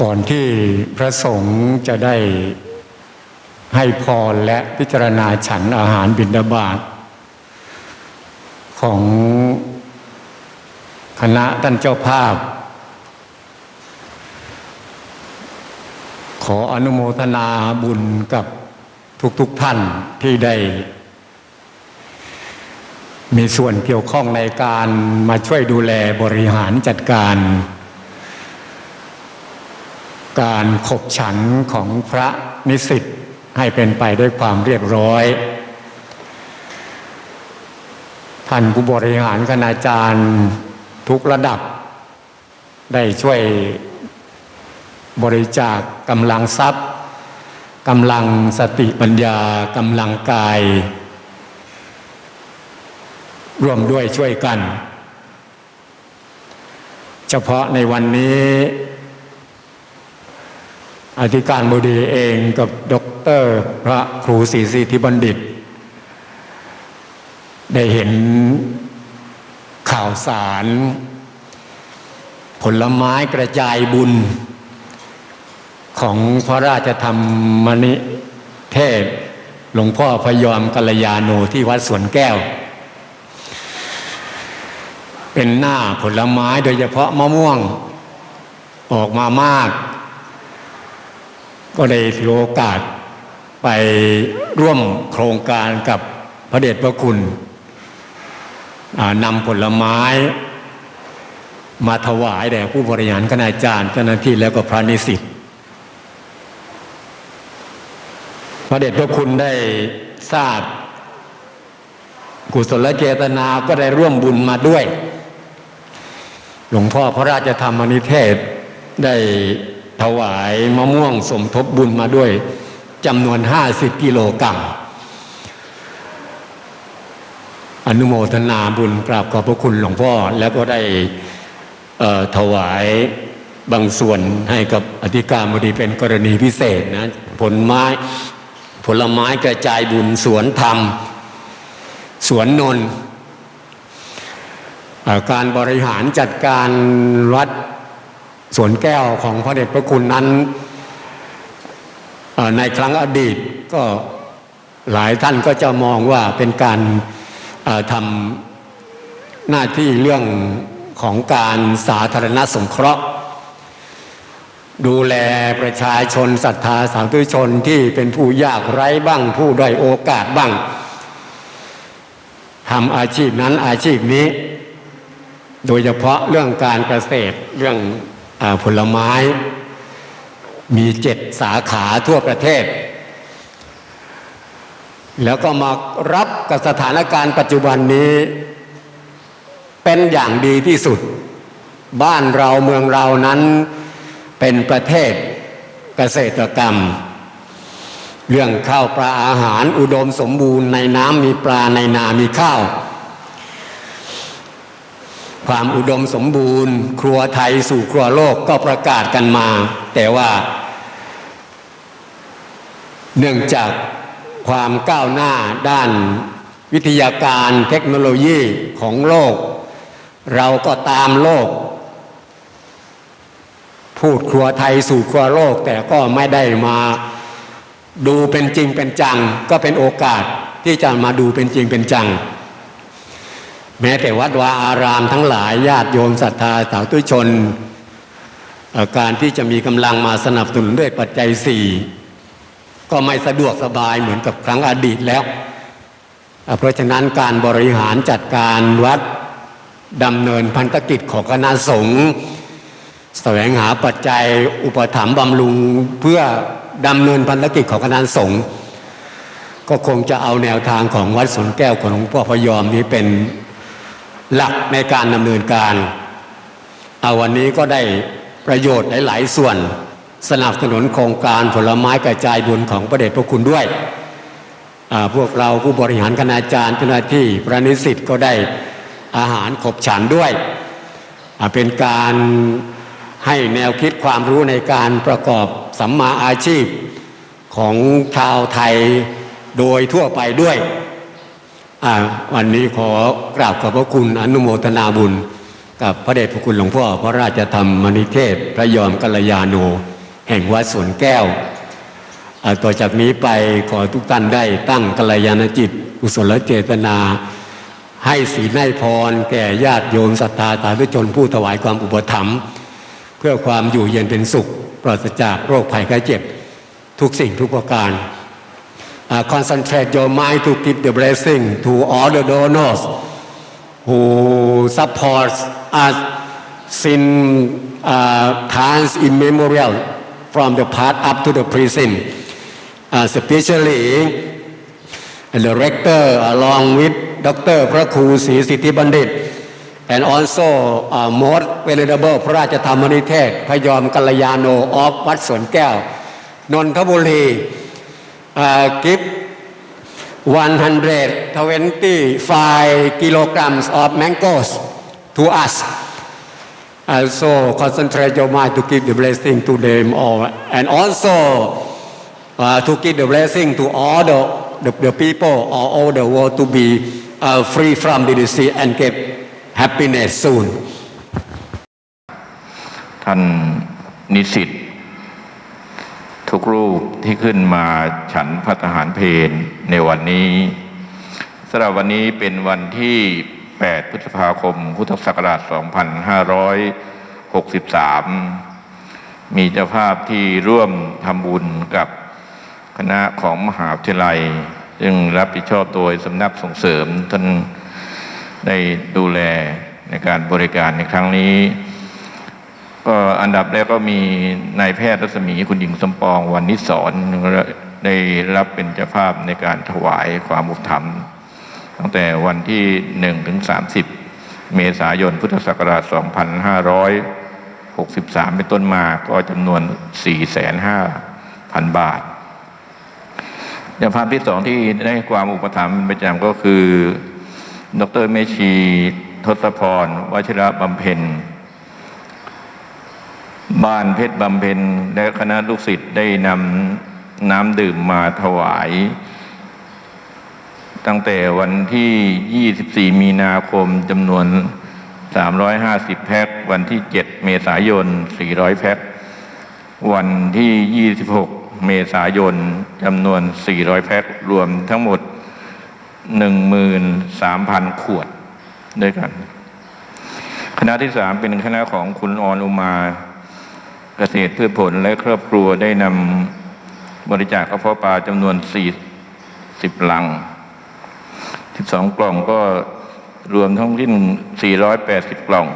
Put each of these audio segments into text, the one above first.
ก่อนที่พระสงฆ์จะได้ให้พรและพิจารณาฉันอาหารบิณฑบาตของคณะท่านเจ้าภาพ ขออนุโมทนาบุญกับทุกๆทท่านที่ได้ มีส่วนเกี่ยวข้องในการมาช่วยดูแลบริหารจัดการ การขบฉันของพระนิสิตให้เป็นไปด้วยความเรียบร้อย ท่านผู้บริหารคณาจารย์ทุกระดับ ได้ช่วยบริจาคกำลังทรัพย์กำลังสติปัญญากำลังกาย ร่วมด้วยช่วยกัน เฉพาะในวันนี้ อธิการบดีเองกับด็อกเตอร์พระครูศรีสิทธิบัณฑิต ได้เห็นข่าวสาร ผลไม้กระจายบุญ ของพระราชธรรมนิเทศ หลวงพ่อพยอมกัลยาโนที่วัดสวนแก้ว เป็นหน้าผลไม้โดยเฉพาะมะม่วงออกมามาก ก็ได้ถือโอกาสไปร่วมโครงการกับพระเดชพระคุณนำผลไม้มาถวายแด่ผู้บริหารคณาจารย์เจ้าหน้าที่แล้วก็พระนิสิตพระเดชพระคุณได้ทราบกุศลเจตนาก็ได้ร่วมบุญมาด้วย หลวงพ่อพระราชธรรมนิเทศได้ ถวายมะม่วงสมทบบุญมาด้วยจำนวนห้าสิบกิโลกรัมอนุโมทนาบุญกราบขอบพระคุณหลวงพ่อ แล้วก็ได้ถวายบางส่วนให้กับอธิการบดีเป็นกรณีพิเศษนะผลไม้ผลไม้กระจายบุญสวนธรรม สวนนนการบริหารจัดการวัด สวนแก้วของพระเดชพระคุณนั้นในครั้งอดีตก็หลายท่านก็จะมองว่าเป็นการทำหน้าที่เรื่องของการสาธารณสงเคราะห์ ดูแลประชาชนศรัทธาสาธุชนที่เป็นผู้ยากไร้บ้าง ผู้ด้อยโอกาสบ้างทำอาชีพนั้นอาชีพนี้ โดยเฉพาะเรื่องการเกษตรเรื่อง ผลไม้ มีเจ็ดสาขาทั่วประเทศ แล้วก็มารับกับสถานการณ์ปัจจุบันนี้ เป็นอย่างดีที่สุด บ้านเราเมืองเรานั้นเป็นประเทศเกษตรกรรม เรื่องข้าวปลาอาหารอุดมสมบูรณ์ในน้ำมีปลาในนามีข้าว ความอุดมสมบูรณ์ ครัวไทยสู่ครัวโลกก็ประกาศกันมา แต่ว่าเนื่องจากความก้าวหน้าด้านวิทยาการเทคโนโลยีของโลก เราก็ตามโลก พูดครัวไทยสู่ครัวโลก แต่ก็ไม่ได้มาดูเป็นจริงเป็นจัง ก็เป็นโอกาสที่จะมาดูเป็นจริงเป็นจัง แม้แต่วัดวาอารามทั้งหลายญาติโยมศรัทธาสาธุชน การที่จะมีกำลังมาสนับสนุนด้วยปัจจัยสี่ก็ไม่สะดวกสบายเหมือนกับครั้งอดีตแล้ว เพราะฉะนั้นการบริหารจัดการวัดดำเนินพันธกิจของคณะสงฆ์แสวงหาปัจจัยอุปถัมภ์บำรุงเพื่อดำเนินพันธกิจของคณะสงฆ์ก็คงจะเอาแนวทางของวัดสนแก้วของหลวงพ่อพยอมนี้เป็น หลักในการดำเนินการ เอาวันนี้ก็ได้ประโยชน์หลายๆส่วน สนับสนุนโครงการผลไม้กระจายบุญของพระเดชพระคุณด้วย พวกเราผู้บริหารคณาจารย์เจ้าหน้าที่ประนิสิตก็ได้อาหารขบฉันด้วย เป็นการให้แนวคิดความรู้ในการประกอบสัมมาอาชีพของชาวไทยโดยทั่วไปด้วย วันนี้ขอกราบขอบพระคุณอนุโมทนาบุญ กับพระเดชพระคุณหลวงพ่อพระราชธรรมนิเทศ พระยอมกัลยาโน แห่งวัดสวนแก้วต่อจากนี้ไปขอทุกท่านได้ตั้งกัลยาณจิตกุศลเจตนา ให้ศีลให้พร แก่ญาติโยมศรัทธาสาธุชนผู้ถวายความอุปถัมภ์เพื่อความอยู่เย็นเป็นสุข ปราศจากโรคภัยไข้เจ็บ ทุกสิ่งทุกประการ Uh, concentrate your mind to give the blessing to all the donors who supports us since uh, times immemorial from the past up to the present, uh, especially the rector along with Dr. พระครูศรีสิทธิบัณฑิต and also uh, most venerable พระราชธรรมนิเทศพยอมกัลยาโนออฟวัดสวนแก้วนนทบุรี uh, give 125 kilograms of mangoes to us. Also concentrate your mind to give the blessing to them all. And also uh, to give the blessing to all the, the, the people all over the world to be uh, free from the disease and get happiness soon. ท่านนิสิต ทุกรูปที่ขึ้นมาฉันพัฒหารเพนในวันนี้สำหรับวันนี้เป็นวันที่ 8 พฤษภาคม พุทธศักราช 2563 มีเจ้าภาพที่ร่วมทำบุญกับคณะของมหาวิทยาลัย ซึ่งรับผิดชอบโดยสำนักส่งเสริมท่านได้ดูแลในการบริการในครั้งนี้ ก็อันดับแรกก็มีนายแพทย์รัศมีคุณหญิงสมปองวันนิสรได้รับเป็นเจ้าภาพในการถวายความอุปถัมภ์ตั้งแต่วันที่1ถึง30 เมษายนพุทธศักราช 2563 เป็นต้นมาก็จำนวน 4,500,000 บาทเจ้าภาพที่สองที่ได้ความอุปถัมภ์เป็นประจำก็คือ ดรเมชีทศพรวชิระบำเพ็ญ บ้านเพชรบำเพ็ญและคณะลูกศิษย์ได้นำน้ำดื่มมาถวาย ตั้งแต่วันที่ 24 มีนาคมจำนวน 350 แพ็ค วันที่ 7 เมษายน 400 แพ็ค วันที่ 26 เมษายนจำนวน 400 แพ็ค รวมทั้งหมด 13,000 ขวดด้วยกัน คณะที่สามเป็นคณะของคุณออนอุมา เกษตรพืชผลและครอบครัวได้นำบริจาคกระเพาะปลาจำนวน40ลัง12กล่องก็รวมทั้งสิ้น480กล่อง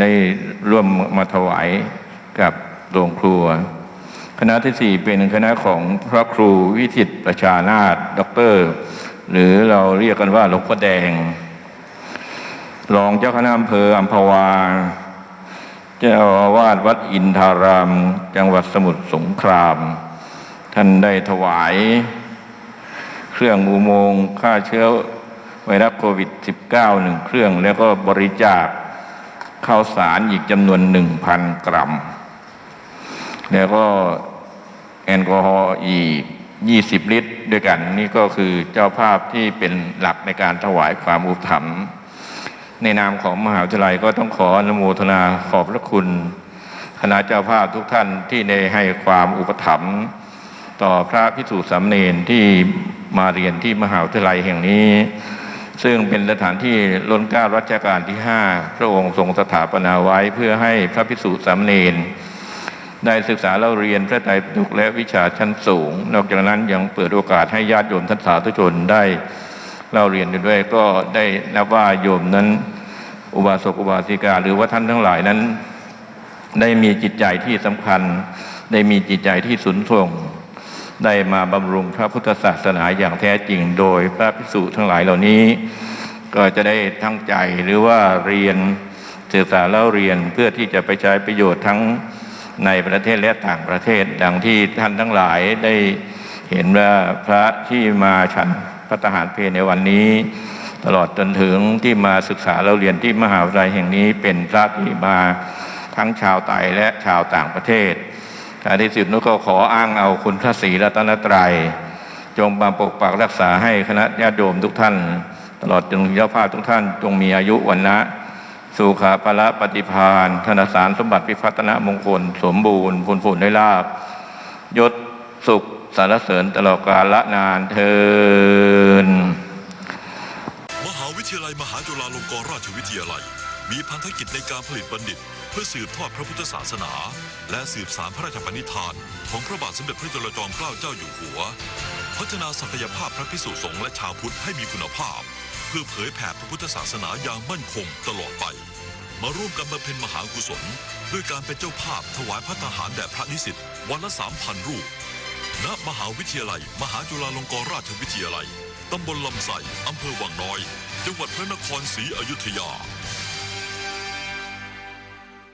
ได้ร่วมมาถวายกับโรงครัว คณะที่4เป็นคณะของพระครูวิทิตประชานาถด็อกเตอร์ หรือเราเรียกกันว่าหลวงพ่อแดง รองเจ้าคณะอำเภออัมพวา เจ้าอาวาสวัดอินทาราม จังหวัดสมุทรสงคราม ท่านได้ถวาย เครื่องอุโมงค์ฆ่าเชื้อไวรัสโควิด -19 หนึ่งเครื่อง แล้วก็บริจาคข้าวสารอีกจำนวน1,000กรัม แล้วก็แอลกอฮอล์อีก20ลิตร ด้วยกัน นี่ก็คือเจ้าภาพที่เป็นหลักในการถวายความอุปถัมภ์ ในนามของมหาวิทยาลัยก็ต้องขออนุโมทนาขอบพระคุณ คณะเจ้าภาพทุกท่านที่ได้ให้ความอุปถัมภ์ต่อพระพิสุสามเณรที่มาเรียนที่มหาวิทยาลัยแห่งนี้ ซึ่งเป็นสถานที่ล้นเกล้ารัชกาลที่ 5 พระองค์ทรงสถาปนาไว้เพื่อให้พระภิกษุสามเณรได้ศึกษาเล่าเรียนพระไตรปิฎกและวิชาชั้นสูง นอกจากนั้นยังเปิดโอกาสให้ญาติโยมท่านสาธุชนได้ เล่าเรียนอยู่ด้วยก็ได้นับว่าโยมนั้น อุบาสกอุบาสิกา หรือว่าท่านทั้งหลายนั้น ได้มีจิตใจที่สำคัญ ได้มีจิตใจที่สุนทรงได้มาบำรุงพระพุทธศาสนาอย่างแท้จริงโดยพระภิกษุทั้งหลายเหล่านี้ ก็จะได้ทั้งใจหรือว่าเรียนศึกษาเล่าเรียนเพื่อที่จะไปใช้ประโยชน์ทั้งในประเทศและต่างประเทศ ดังที่ท่านทั้งหลายได้เห็นว่าพระที่มาฉัน พระทหารเพลในวันนี้ ตลอดจนถึงที่มาศึกษาเราเรียนที่มหาวิทยาลัยแห่งนี้เป็นพระที่มาทั้งชาวไทยและชาวต่างประเทศท้ายที่สุดนุก็ขออ้างเอาคุณพระศรีรัตนตรัย จงบำปกปักรักษาให้คณะญาติโยมทุกท่าน ตลอดจนเจ้าภาพทุกท่าน จงมีอายุวันนะสุขาภละปฏิพานธนสารสมบัติพิพัฒนมงคล สมบูรณ์ผลผลได้ลาบยศสุข สารเสริญตลอดกาลนานเทินมหาวิทยาลัยมหาจุฬาลงกรณราชวิทยาลัย มีพันธกิจในการผลิตบัณฑิต เพื่อสืบทอดพระพุทธศาสนา และสืบสารพระราชปณิธาน ของพระบาทสมเด็จพระจุลจอมเกล้าเจ้าอยู่หัว พัฒนาศักยภาพพระพิสุสงฆ์และชาวพุทธให้มีคุณภาพ เพื่อเผยแผ่พระพุทธศาสนาอย่างมั่นคงตลอดไปมาร่วมกันบำเพ็ญมหากุศล ด้วยการเป็นเจ้าภาพถวายพระทหารแด่พระนิสิตวันละสามพันรูป ณมหาวิทยาลัย มหาจุฬาลงกรณราชวิทยาลัย ตำบลลำไส้อำเภอวังน้อย จังหวัดพระนครศรีอยุธยา